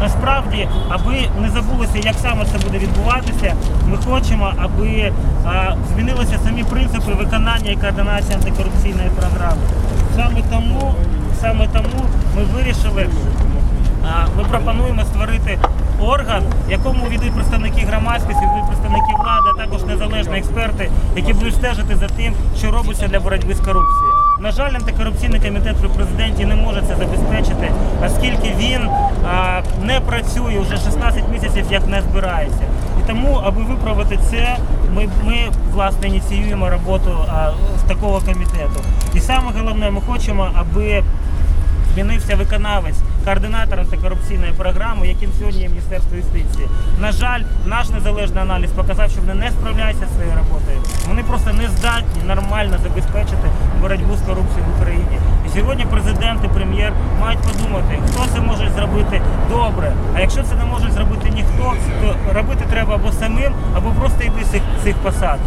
насправді, аби не забулося, як саме це буде відбуватися, ми хочемо, аби а, змінилися самі принципи виконання і координації антикорупційної програми. Саме тому, саме тому ми вирішили. А, Ми пропонуємо створити орган, якому війдуть представники громадськості, війдуть представники влади, а також незалежні експерти, які будуть стежити за тим, що робиться для боротьби з корупцією. На жаль, антикорупційний комітет при президенті не може це забезпечити, оскільки він а, не працює вже 16 місяців, як не збирається. І тому, аби виправити це, ми, ми власне ініціюємо роботу а, такого комітету. І саме головне, ми хочемо, аби змінився виконавець, координатор антикорупційної програми, яким сьогодні є Міністерство юстиції. На жаль, наш незалежний аналіз показав, що вони не справляються зі своєю роботою. Вони просто не здатні нормально забезпечити боротьбу з корупцією в Україні. І сьогодні президент і прем'єр мають подумати, хто це може зробити добре. А якщо це не може зробити ніхто, то робити треба або самим, або просто йти з цих посад.